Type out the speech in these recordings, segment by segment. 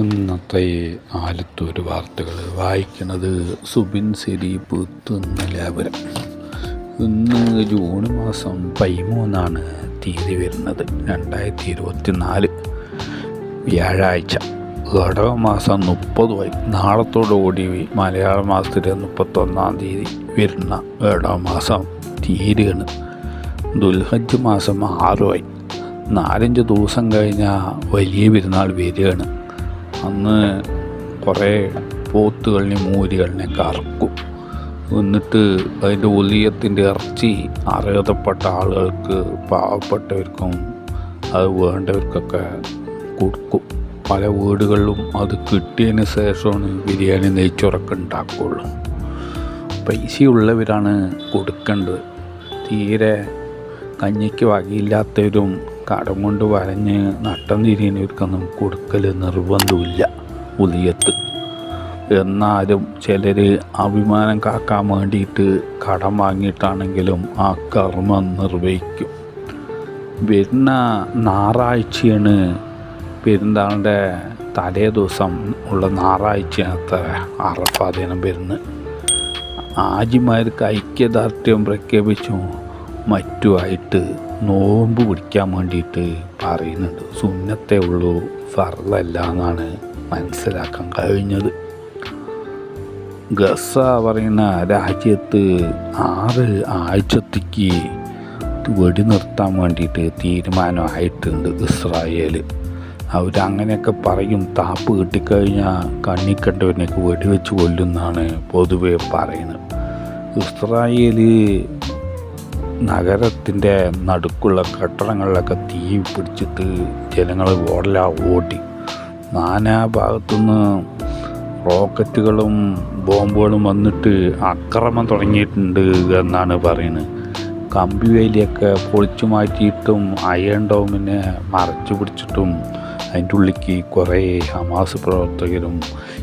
ഇന്നത്തെ ആലത്തൂർ വാർത്തകൾ വായിക്കുന്നത് സുബിൻ സിരി പുത്തുന്നലാപുരം ഇന്ന് ജൂൺ മാസം പതിമൂന്നാണ് തീയതി വരുന്നത് രണ്ടായിരത്തി ഇരുപത്തി നാല് വ്യാഴാഴ്ച. ഘടക മാസം മുപ്പതുമായി നാളത്തോടുകൂടി മലയാള മാസത്തിലെ മുപ്പത്തൊന്നാം തീയതി വരുന്ന ഘടക മാസം തീരുകയാണ് ദുൽഹജ് മാസം ആറുമായി നാലഞ്ച് ദിവസം കഴിഞ്ഞാൽ വലിയ പെരുന്നാൾ വരികയാണ്. അന്ന് കുറേ പോത്തുകളിനെ മൂരികളിനെ കറക്കും എന്നിട്ട് അതിന്റെ ഒലിയത്തിന്റെ ഇറച്ചി അർഹതപ്പെട്ട ആളുകൾക്ക് പാവപ്പെട്ടവർക്കും അത് വേണ്ടവർക്കൊക്കെ കൊടുക്കും. പല വീടുകളിലും അത് കിട്ടിയതിന് ശേഷമാണ് ബിരിയാണി നെയ്ച്ചോറൊക്കെ ഉണ്ടാക്കുകയുള്ളൂ പൈസയുള്ളവരാണ് കൊടുക്കേണ്ടത്. തീരെ കഞ്ഞിക്ക് വകയില്ലാത്തവരും കടം കൊണ്ട് വരഞ്ഞ് നട്ടം കൊടുക്കൽ നിർബന്ധമില്ല ഉദയത്ത് എന്നാലും ചിലർ അഭിമാനം കാക്കാൻ വേണ്ടിയിട്ട് കടം വാങ്ങിയിട്ടാണെങ്കിലും ആ കർമ്മം നിർവഹിക്കും. വരുന്ന ഞായറാഴ്ചയാണ് പെരുന്നാളിന്റെ തലേ ദിവസം ഉള്ള ഞായറാഴ്ചയത്തെ അറഫാ ദിനം വരുന്നത്. ആജിമാർക്ക് ഐക്യദാർഢ്യം പ്രഖ്യാപിച്ചു മറ്റുമായിട്ട് നോമ്പ് പിടിക്കാൻ വേണ്ടിയിട്ട് പറയുന്നുണ്ട്. സുന്നത്തേ ഉള്ളൂ ഫറല്ല എന്നാണ് മനസ്സിലാക്കാൻ കഴിഞ്ഞത്. ഗസ പറയുന്ന രാജ്യത്ത് ആറ് ആഴ്ചത്തേക്ക് വെടി നിർത്താൻ വേണ്ടിയിട്ട് തീരുമാനമായിട്ടുണ്ട് ഇസ്രായേൽ അവരങ്ങനെയൊക്കെ പറയും. താപ്പ് കിട്ടിക്കഴിഞ്ഞാൽ കണ്ണി കണ്ടവനെയൊക്കെ വെടിവെച്ച് കൊല്ലുന്നാണ് പൊതുവെ പറയുന്നത്. ഇസ്രായേൽ നഗരത്തിന്റെ നടുക്കുള്ള കെട്ടിടങ്ങളിലൊക്കെ തീ പിടിച്ചിട്ട് ജനങ്ങൾ ഓടല ഓടി. നാനാ ഭാഗത്തുനിന്ന് റോക്കറ്റുകളും ബോംബുകളും വന്നിട്ട് അക്രമം തുടങ്ങിയിട്ടുണ്ട് എന്നാണ് പറയുന്നത്. കമ്പി വേലിയൊക്കെ പൊളിച്ചു മാറ്റിയിട്ടും അയൺ ഡോമിനെ മറച്ചു പിടിച്ചിട്ടും അതിന്റെ ഉള്ളിലേക്ക് കുറേ ഹമാസ് പ്രവർത്തകരും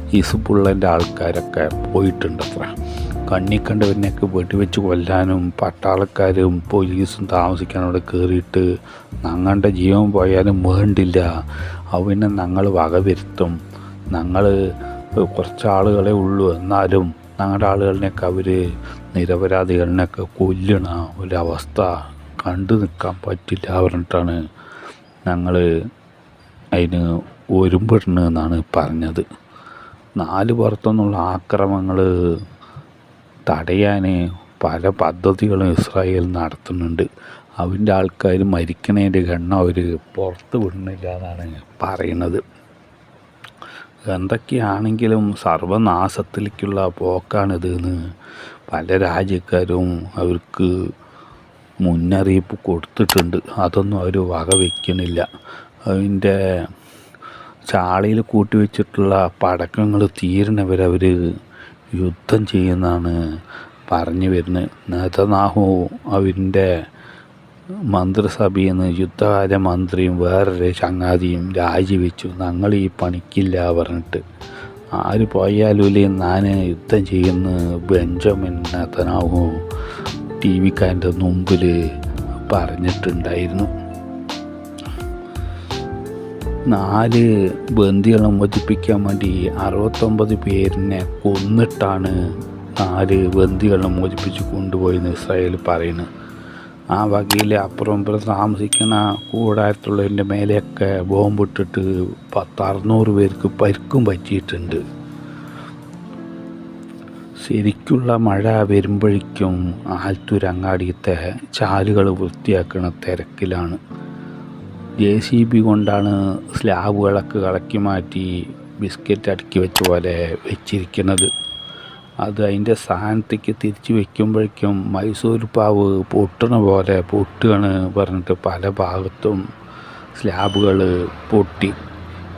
ഹിസ്ബുള്ളന്റെ ആൾക്കാരൊക്കെ പോയിട്ടുണ്ട് അത്ര കണ്ണി കണ്ടവരിനെയൊക്കെ വെടിവെച്ച് കൊല്ലാനും പട്ടാളക്കാരും പോലീസും താമസിക്കാനും അവിടെ കയറിയിട്ട് ഞങ്ങളുടെ ജീവൻ പോയാലും വേണ്ടില്ല. അവനെ ഞങ്ങൾ വകവരുത്തും ഞങ്ങൾ കുറച്ച് ആളുകളെ ഉള്ളൂ. എന്നാലും ഞങ്ങളുടെ ആളുകളിനെയൊക്കെ അവർ നിരപരാധികളിനെയൊക്കെ കൊല്ലണ ഒരവസ്ഥ കണ്ടു നിൽക്കാൻ പറ്റില്ല പറഞ്ഞിട്ടാണ് ഞങ്ങൾ അതിന് ഒരുമ്പിടണമെന്നാണ് പറഞ്ഞത്. നാല് പുറത്തുനിന്നുള്ള ആക്രമങ്ങൾ തടയാൻ പല പദ്ധതികളും ഇസ്രായേൽ നടത്തുന്നുണ്ട്. അവന്റെ ആൾക്കാർ മരിക്കണതിന്റെ ഗണ്ണം അവർ പുറത്ത് വിടുന്നില്ല എന്നാണ് പറയുന്നത്. എന്തൊക്കെയാണെങ്കിലും സർവനാശത്തിലേക്കുള്ള പോക്കാണിത് എന്ന് പല രാജ്യക്കാരും അവർക്ക് മുന്നറിയിപ്പ് കൊടുത്തിട്ടുണ്ട്. അതൊന്നും അവർ വക വയ്ക്കണില്ല അതിന്റെ ചാളിയിൽ കൂട്ടി വെച്ചിട്ടുള്ള പടക്കങ്ങൾ തീരണവരവർ യുദ്ധം ചെയ്യുന്നതാണ് പറഞ്ഞു വരുന്നത്. നേതനാഹു അവന്റെ മന്ത്രിസഭയിൽ നിന്ന് യുദ്ധകാല മന്ത്രിയും വേറൊരു ചങ്ങാതിയും രാജിവെച്ചു. ഞങ്ങൾ ഈ പണിക്കില്ല പറഞ്ഞിട്ട്. ആര് പോയാലും ഞാൻ യുദ്ധം ചെയ്യുന്ന ബെഞ്ചമിൻ നേതനാഹു ടി വിക്കാരന്റെ മുമ്പിൽ പറഞ്ഞിട്ടുണ്ടായിരുന്നു. നാല് ബന്ദികളെ മോചിപ്പിക്കാൻ വേണ്ടി അറുപത്തൊമ്പത് പേരിനെ കൊന്നിട്ടാണ് നാല് ബന്ദികളെ മോചിപ്പിച്ച് കൊണ്ടുപോയെന്ന് ഇസ്രായേൽ പറയുന്നത് ആ വകയിൽ അപ്പുറം ഇപ്പുറം താമസിക്കുന്ന കൂടാരത്തുള്ളതിന്റെ മേലെയൊക്കെ ബോംബിട്ടിട്ട് പത്ത് അറുന്നൂറ് പേർക്ക് പരിക്കും പറ്റിയിട്ടുണ്ട്. ശരിക്കുള്ള മഴ വരുമ്പോഴേക്കും ആൽത്തൂരങ്ങാടിയത്തെ ചാലുകൾ വൃത്തിയാക്കുന്ന തിരക്കിലാണ്. ജെ സി ബി കൊണ്ടാണ് സ്ലാബുകളൊക്കെ കളക്കി മാറ്റി ബിസ്ക്കറ്റ് അടുക്കി വെച്ച പോലെ വെച്ചിരിക്കുന്നത്. അത് അതിന്റെ സ്ഥാനത്തേക്ക് തിരിച്ച് വെക്കുമ്പോഴേക്കും മൈസൂർ പാവ് പൊട്ടണ പോലെ പൊട്ടുകയാണ് പറഞ്ഞിട്ട് പല ഭാഗത്തും സ്ലാബുകൾ പൊട്ടി.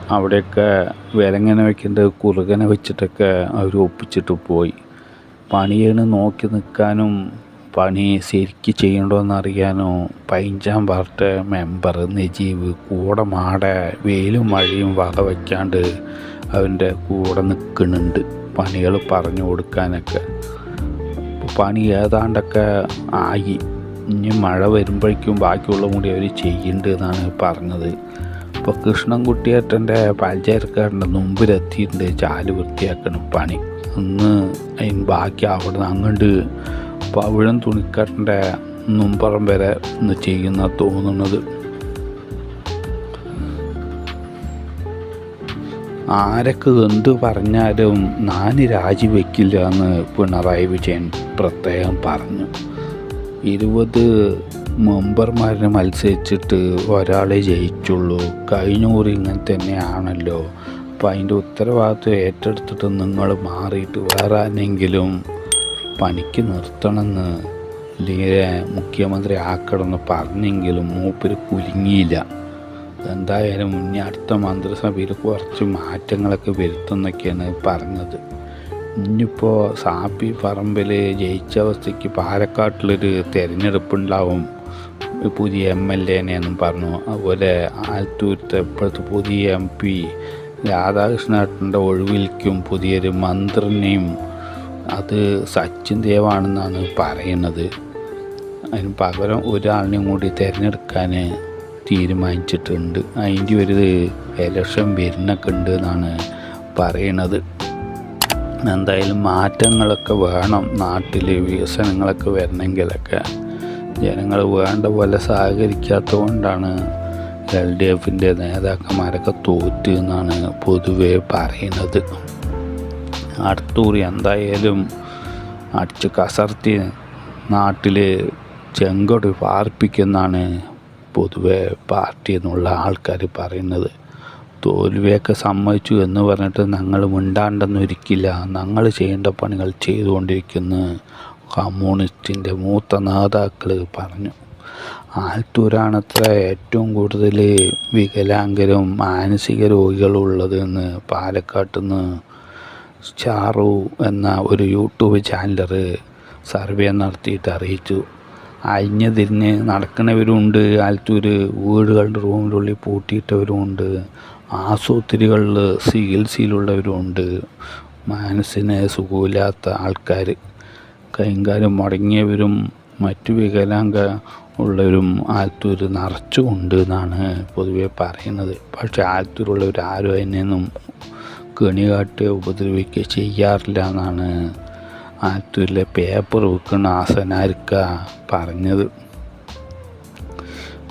അവിടെയൊക്കെ വിലങ്ങനെ വെക്കേണ്ടത് കുറുകനെ വെച്ചിട്ടൊക്കെ അവർ ഒപ്പിച്ചിട്ട് പോയി. പണിയാണ് നോക്കി നിൽക്കാനും പണി ശരിക്ക് ചെയ്യണ്ടോയെന്ന് അറിയാനോ? പൈഞ്ചാൻ പാർട്ടി മെമ്പർ നജീബ് കൂടെ മാടെ വെയിലും മഴയും വക വയ്ക്കാണ്ട് അവന്റെ കൂടെ നിൽക്കുന്നുണ്ട് പണികൾ പറഞ്ഞു കൊടുക്കാനൊക്കെ. പണി ഏതാണ്ടൊക്കെ ആയി. ഇനി മഴ വരുമ്പോഴേക്കും ബാക്കിയുള്ള കൂടി അവർ ചെയ്യുന്നുണ്ട് എന്നാണ് പറഞ്ഞത്. ഇപ്പോൾ കൃഷ്ണൻകുട്ടിയേട്ടന്റെ പലചരക്കാരന്റെ മുമ്പിലെത്തിയിട്ടുണ്ട് ചാൽ വൃത്തിയാക്കണം പണി. ഒന്ന് അതിന് ബാക്കി അവിടെ അങ്ങോട്ട് പവിഴം തുണിക്കാട്ടിന്റെ മുമ്പറം വരെ ചെയ്യുന്ന തോന്നുന്നത്. ആരൊക്കെ എന്ത് പറഞ്ഞാലും ഞാൻ രാജിവെക്കില്ല എന്ന് പിണറായി വിജയൻ പ്രത്യേകം പറഞ്ഞു. ഇരുപത് മെമ്പർമാരിനെ മത്സരിച്ചിട്ട് ഒരാളെ ജയിച്ചുള്ളൂ. കഴിഞ്ഞൂറ് ഇങ്ങനെ തന്നെയാണല്ലോ. അപ്പോൾ അതിന്റെ ഉത്തരവാദിത്വം ഏറ്റെടുത്തിട്ട് നിങ്ങൾ മാറിയിട്ട് വേറെ ആരെങ്കിലും പണിക്ക് നിർത്തണമെന്ന് അല്ലെങ്കിൽ മുഖ്യമന്ത്രി ആക്കണമെന്ന് പറഞ്ഞെങ്കിലും മൂപ്പര് കുലുങ്ങിയില്ല എന്തായാലും ഇനി അടുത്ത മന്ത്രിസഭയിൽ കുറച്ച് മാറ്റങ്ങളൊക്കെ വരുത്തുന്നൊക്കെയാണ് പറഞ്ഞത്. ഇനിയിപ്പോൾ സാപ്പി പറമ്പിൽ ജയിച്ച അവസ്ഥയ്ക്ക് പാലക്കാട്ടിലൊരു തിരഞ്ഞെടുപ്പുണ്ടാവും. പുതിയ എം എൽ എനെന്നും പറഞ്ഞു. അതുപോലെ ആലത്തൂരത്തെ ഇപ്പോഴത്തെ പുതിയ എം പി രാധാകൃഷ്ണേട്ടന്റെ ഒഴിവിലേക്കും പുതിയൊരു മന്ത്രിനെയും അത് സച്ചിൻ ദേവാണെന്നാണ് പറയുന്നത്. അതിന് പകരം ഒരാളിനെയും കൂടി തിരഞ്ഞെടുക്കാൻ തീരുമാനിച്ചിട്ടുണ്ട്. അതിന്റെ ഒരു ഇലക്ഷൻ വരുന്നൊക്കെ ഉണ്ട് എന്നാണ് പറയണത് എന്തായാലും മാറ്റങ്ങളൊക്കെ വേണം. നാട്ടിൽ വികസനങ്ങളൊക്കെ വരണമെങ്കിലൊക്കെ. ജനങ്ങൾ വേണ്ട പോലെ സഹകരിക്കാത്തത് കൊണ്ടാണ് എൽ ഡി എഫിന്റെ നേതാക്കന്മാരൊക്കെ തോറ്റ് എന്നാണ് പൊതുവേ പറയുന്നത്. അടുത്തൂറി എന്തായാലും അടിച്ച് കസർത്തി നാട്ടിൽ ചെങ്കൊടി പാർപ്പിക്കുന്നാണ് പൊതുവെ പാർട്ടി എന്നുള്ള ആൾക്കാർ പറയുന്നത്. തോൽവിയൊക്കെ സമ്മതിച്ചു എന്ന് പറഞ്ഞിട്ട് ഞങ്ങൾ മിണ്ടാണ്ടെന്നൊരിക്കില്ല ഞങ്ങൾ ചെയ്യേണ്ട പണികൾ ചെയ്തുകൊണ്ടിരിക്കുന്നു. കമ്മ്യൂണിസ്റ്റിന്റെ മൂത്ത നേതാക്കൾ പറഞ്ഞു. ആലത്തൂരാണത്ര ഏറ്റവും കൂടുതൽ വികലാംഗരും മാനസിക രോഗികളുള്ളതെന്ന് പാലക്കാട്ട് നിന്ന് ചാറു എന്ന ഒരു യൂട്യൂബ് ചാനലർ സർവേ നടത്തിയിട്ട് അറിയിച്ചു. അഴിഞ്ഞതിരിഞ്ഞ് നടക്കുന്നവരുണ്ട് ആലത്തൂർ വീടുകളുടെ റൂമിനുള്ളിൽ പൂട്ടിയിട്ടവരുമുണ്ട് ആശുപത്രികളിൽ ചികിത്സയിലുള്ളവരുമുണ്ട് മനസ്സിന് സുഖമില്ലാത്ത ആൾക്കാർ കൈകാര്യം മുടങ്ങിയവരും മറ്റു വികലാംഗ ഉള്ളവരും ആലത്തൂർ നിറച്ചുകൊണ്ട് എന്നാണ് പൊതുവെ പറയുന്നത്. പക്ഷേ ആലത്തൂരുള്ളവർ ആരും അതിനൊന്നും കെണി കാട്ടുകയോ ഉപദ്രവിക്കുകയോ ചെയ്യാറില്ല എന്നാണ് ആറ്റൂരിലെ പേപ്പർ വിൽക്കുന്ന ആസനാർക്ക പറഞ്ഞത്.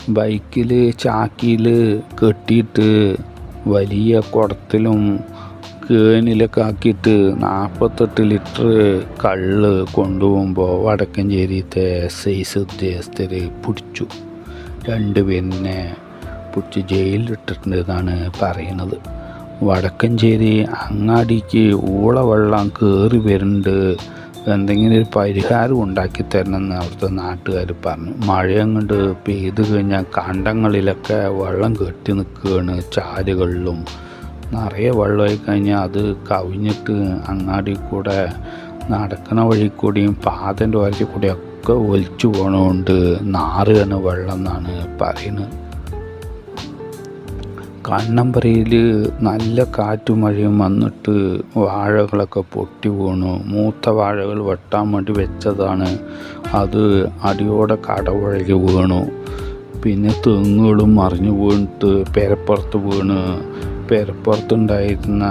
ബൈക്കിൽ ചാക്കിയിൽ കെട്ടിയിട്ട് വലിയ കുടത്തിലും കേനിലൊക്കെ ആക്കിയിട്ട് നാൽപ്പത്തെട്ട് ലിറ്റർ കള്ള് കൊണ്ടുപോകുമ്പോൾ വടക്കഞ്ചേരിത്തെ സൈസ് ഉദ്യോഗസ്ഥർ പിടിച്ചു. രണ്ട് പേരിനെ പിടിച്ച് ജയിലിലിട്ടിട്ടുണ്ടെന്നാണ് പറയുന്നത്. വടക്കഞ്ചേരി അങ്ങാടിക്ക് ഊളവെള്ളം കയറി വരുന്നുണ്ട്. എന്തെങ്കിലും ഒരു പരിഹാരം ഉണ്ടാക്കി തരണമെന്ന് അവിടുത്തെ നാട്ടുകാർ പറഞ്ഞു. മഴയും കൊണ്ട് പെയ്ത് കഴിഞ്ഞാൽ കണ്ടങ്ങളിലൊക്കെ വെള്ളം കെട്ടി നിൽക്കുകയാണ് ചാലുകളിലും. നിറയെ വെള്ളമായി കഴിഞ്ഞാൽ അത് കവിഞ്ഞിട്ട് അങ്ങാടി കൂടെ നടക്കണ വഴി കൂടിയും പാതന്റെ വരച്ച് കൂടിയൊക്കെ ഒലിച്ചു പോകണമുണ്ട് നാറുകയാണ് വെള്ളം എന്നാണ് പറയുന്നത്. കണ്ണമ്പറയിൽ നല്ല കാറ്റും മഴയും വന്നിട്ട് വാഴകളൊക്കെ പൊട്ടി വീണു. മൂത്ത വാഴകൾ വെട്ടാൻ വേണ്ടി വെച്ചതാണ്. അത് അടിയോടെ കടവഴകി വീണു. പിന്നെ തെങ്ങുകളും മറിഞ്ഞു വീണിട്ട് പെരപ്പുറത്ത് വീണ്. പെരപ്പുറത്തുണ്ടായിരുന്ന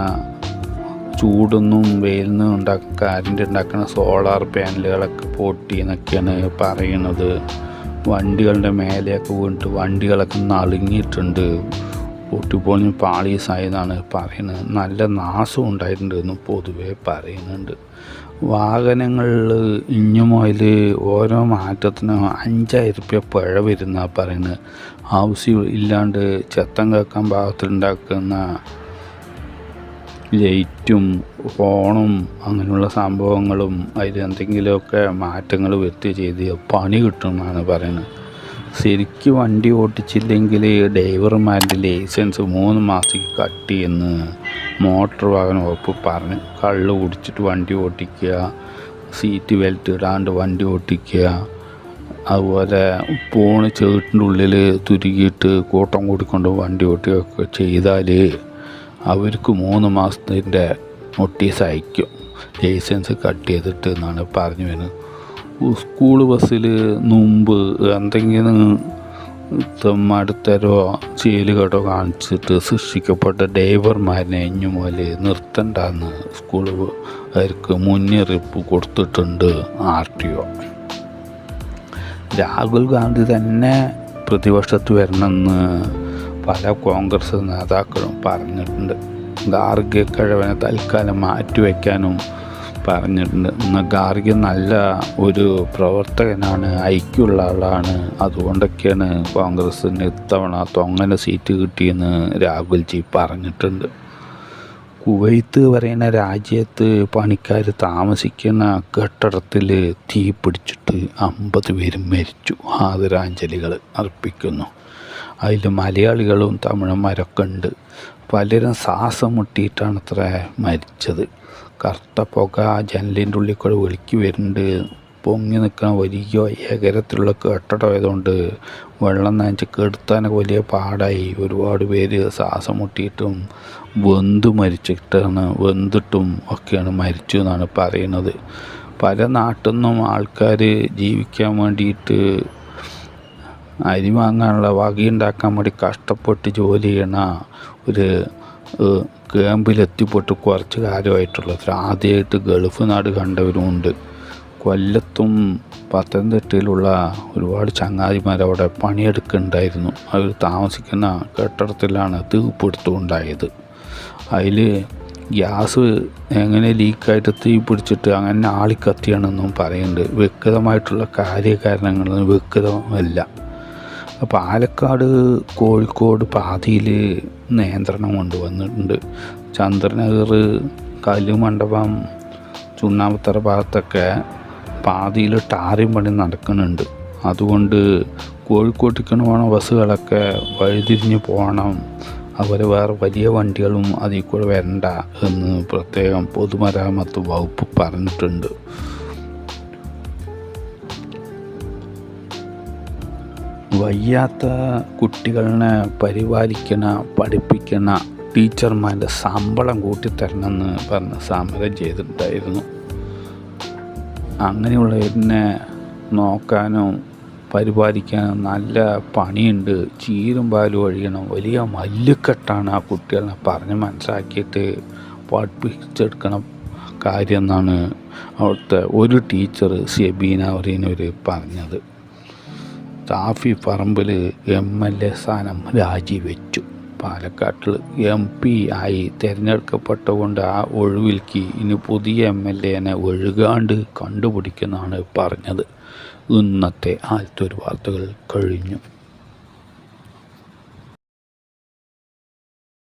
ചൂടൊന്നും വെയിലിൽ ഉണ്ടാക്കുന്ന കറണ്ട് ഉണ്ടാക്കുന്ന സോളാർ പാനലുകളൊക്കെ പൊട്ടി എന്നൊക്കെയാണ് പറയുന്നത്. വണ്ടികളുടെ മേലെയൊക്കെ വീണിട്ട് വണ്ടികളൊക്കെ നളുങ്ങിയിട്ടുണ്ട്. പൊട്ടിപ്പൊളിഞ്ഞ് പാളീസായെന്നാണ് പറയുന്നത്. നല്ല നാശം ഉണ്ടായിട്ടുണ്ടെന്നും പൊതുവെ പറയുന്നുണ്ട്. വാഹനങ്ങളിൽ ഇഞ്ഞുമോയിൽ ഓരോ മാറ്റത്തിനും അഞ്ചായിരം റുപ്യ പിഴ വരുന്ന പറയുന്നത്. ആവശ്യം ഇല്ലാണ്ട് ചെത്തം കേൾക്കാൻ ഭാഗത്തിലുണ്ടാക്കുന്ന ലൈറ്റും ഫോണും അങ്ങനെയുള്ള സംഭവങ്ങളും അതിൽ എന്തെങ്കിലുമൊക്കെ മാറ്റങ്ങൾ വരുത്തി ചെയ്ത് പണി കിട്ടുമെന്നാണ് പറയുന്നത്. ശരിക്ക് വണ്ടി ഓടിച്ചില്ലെങ്കിൽ ഡ്രൈവർമാരുടെ ലൈസൻസ് മൂന്ന് മാസത്തേക്ക് കട്ട് ചെയ്യുന്നു മോട്ടോർ വാഹന വകുപ്പ് പറഞ്ഞു. കള്ള് കുടിച്ചിട്ട് വണ്ടി ഓടിക്കുക സീറ്റ് ബെൽറ്റ് ഇടാണ്ട് വണ്ടി ഓടിക്കുക അതുപോലെ പോണ് ചേട്ടിന്റെ ഉള്ളിൽ തുരുകിയിട്ട് കൂട്ടം കൂടിക്കൊണ്ട് വണ്ടി ഓടിക്കുകയൊക്കെ ചെയ്താൽ അവർക്ക് മൂന്ന് മാസത്തിന്റെ നോട്ടീസ് അയക്കും. ലൈസൻസ് കട്ട് ചെയ്തിട്ട് എന്നാണ് പറഞ്ഞു വരുന്നത്. സ്കൂൾ ബസ്സിൽ മുമ്പ് എന്തെങ്കിലും മടുത്തരോ ചേലുകേടോ കാണിച്ചിട്ട് സൃഷ്ടിക്കപ്പെട്ട ഡ്രൈവർമാരെ ഇഞ്ഞു മുതൽ നിർത്തണ്ടെന്ന് സ്കൂളുകാർക്ക് മുന്നറിയിപ്പ് കൊടുത്തിട്ടുണ്ട് R T O. Rahul Gandhi തന്നെ പ്രതിപക്ഷത്ത് വരണമെന്ന് പല കോൺഗ്രസ് നേതാക്കളും പറഞ്ഞിട്ടുണ്ട്. ഗാർഗെ കഴിവനെ തൽക്കാലം മാറ്റിവെക്കാനും പറഞ്ഞിട്ടുണ്ട്. ഗാർഗെ നല്ല ഒരു പ്രവർത്തകനാണ് ഐക്യമുള്ള ആളാണ്. അതുകൊണ്ടൊക്കെയാണ് കോൺഗ്രസ്സിന് ഇത്തവണ തൊങ്ങനെ സീറ്റ് കിട്ടിയെന്ന് രാഹുൽജി പറഞ്ഞിട്ടുണ്ട്. കുവൈത്ത് പറയുന്ന രാജ്യത്ത് പണിക്കാർ താമസിക്കുന്ന കെട്ടിടത്തിൽ തീ പിടിച്ചിട്ട് അമ്പത് പേര് മരിച്ചു. ആദരാഞ്ജലികൾ അർപ്പിക്കുന്നു. അതിൽ മലയാളികളും തമിഴന്മാരൊക്കെ ഉണ്ട്. പലരും ശ്വാസം മുട്ടിയിട്ടാണ് അത്ര മരിച്ചത്. കറുത്ത പുക ജനലിന്റെ ഉള്ളിൽ കൂടെ വിളിക്കു വരുന്നുണ്ട്. പൊങ്ങി നിൽക്കുന്ന വലിയ ഏകരത്തിലുള്ള കെട്ടിടമായതുകൊണ്ട് വെള്ളം നനച്ച് കെടുത്താനൊക്കെ വലിയ പാടായി. ഒരുപാട് പേര് ശ്വാസം മുട്ടിയിട്ടും വെന്ത് മരിച്ചിട്ടാണ് വെന്തിട്ടും ഒക്കെയാണ് മരിച്ചു എന്നാണ് പറയുന്നത്. പല നാട്ടിൽ നിന്നും ആൾക്കാർ ജീവിക്കാൻ വേണ്ടിയിട്ട് അരി വാങ്ങാനുള്ള വകയുണ്ടാക്കാൻ വേണ്ടി കഷ്ടപ്പെട്ട് ജോലി ചെയ്യണ ഒരു ക്യാമ്പിലെത്തിപ്പെട്ട് കുറച്ച് കാലമായിട്ടുള്ളത് ആദ്യമായിട്ട് ഗൾഫ് നാട് കണ്ടവരുമുണ്ട്. കൊല്ലത്തും പത്തനംതിട്ടയിലുള്ള ഒരുപാട് ചങ്ങാതിമാർ അവിടെ പണിയെടുക്കുന്നുണ്ടായിരുന്നു. അവർ താമസിക്കുന്ന കെട്ടിടത്തിലാണ് തീപിടുത്തമുണ്ടായത്. അതിൽ ഗ്യാസ് എങ്ങനെ ലീക്കായിട്ട് തീ പിടിച്ചിട്ട് അങ്ങനെ ആളിക്കത്തിയാണെന്നും പറയുന്നുണ്ട്. വ്യക്തമായിട്ടുള്ള കാര്യകാരണങ്ങളൊന്നും വ്യക്തമല്ല. പാലക്കാട് കോഴിക്കോട് പാതിയിൽ നിയന്ത്രണം കൊണ്ടുവന്നിട്ടുണ്ട്. ചന്ദ്രനഗർ കല്ലുമണ്ഡപം ചുണ്ണാമ്പത്തറ ഭാഗത്തൊക്കെ പാതിയിൽ ടാറിയും പണി നടക്കുന്നുണ്ട്. അതുകൊണ്ട് കോഴിക്കോട്ടേക്കാണ് പോണ ബസ്സുകളൊക്കെ വഴിതിരിഞ്ഞ് പോകണം. അതുപോലെ വേറെ വലിയ വണ്ടികളും അതിൽ കൂടെ വരണ്ട എന്ന് പ്രത്യേകം പൊതുമരാമത്ത് വകുപ്പ് പറഞ്ഞിട്ടുണ്ട്. വയ്യാത്ത കുട്ടികളെ പരിപാലിക്കണ പഠിപ്പിക്കണ ടീച്ചർമാരുടെ ശമ്പളം കൂട്ടിത്തരണമെന്ന് പറഞ്ഞ് സമരം ചെയ്തിട്ടുണ്ടായിരുന്നു. അങ്ങനെയുള്ളവരിനെ നോക്കാനും പരിപാലിക്കാനും നല്ല പണിയുണ്ട്. ചീരും പാലും ഒഴിയണം. വലിയ മല്ലുക്കെട്ടാണ് ആ കുട്ടികളെ പറഞ്ഞ് മനസ്സിലാക്കിയിട്ട് പഠിപ്പിച്ചെടുക്കണം കാര്യം എന്നാണ് അവിടുത്തെ ഒരു ടീച്ചർ ഷെബീന പറയുന്നവർ പറഞ്ഞത്. Shafi Parambil M L A സ്ഥാനം രാജിവെച്ചു. പാലക്കാട്ടിൽ എം പി ആയി തിരഞ്ഞെടുക്കപ്പെട്ടുകൊണ്ട് ആ ഒഴിവിൽക്ക് ഇനി പുതിയ എം എൽ എനെ ഒഴുകാണ്ട് കണ്ടുപിടിക്കുന്നതാണ് പറഞ്ഞത്. ഇന്നത്തെ ആലത്തൂർ വാർത്തകൾ കഴിഞ്ഞു.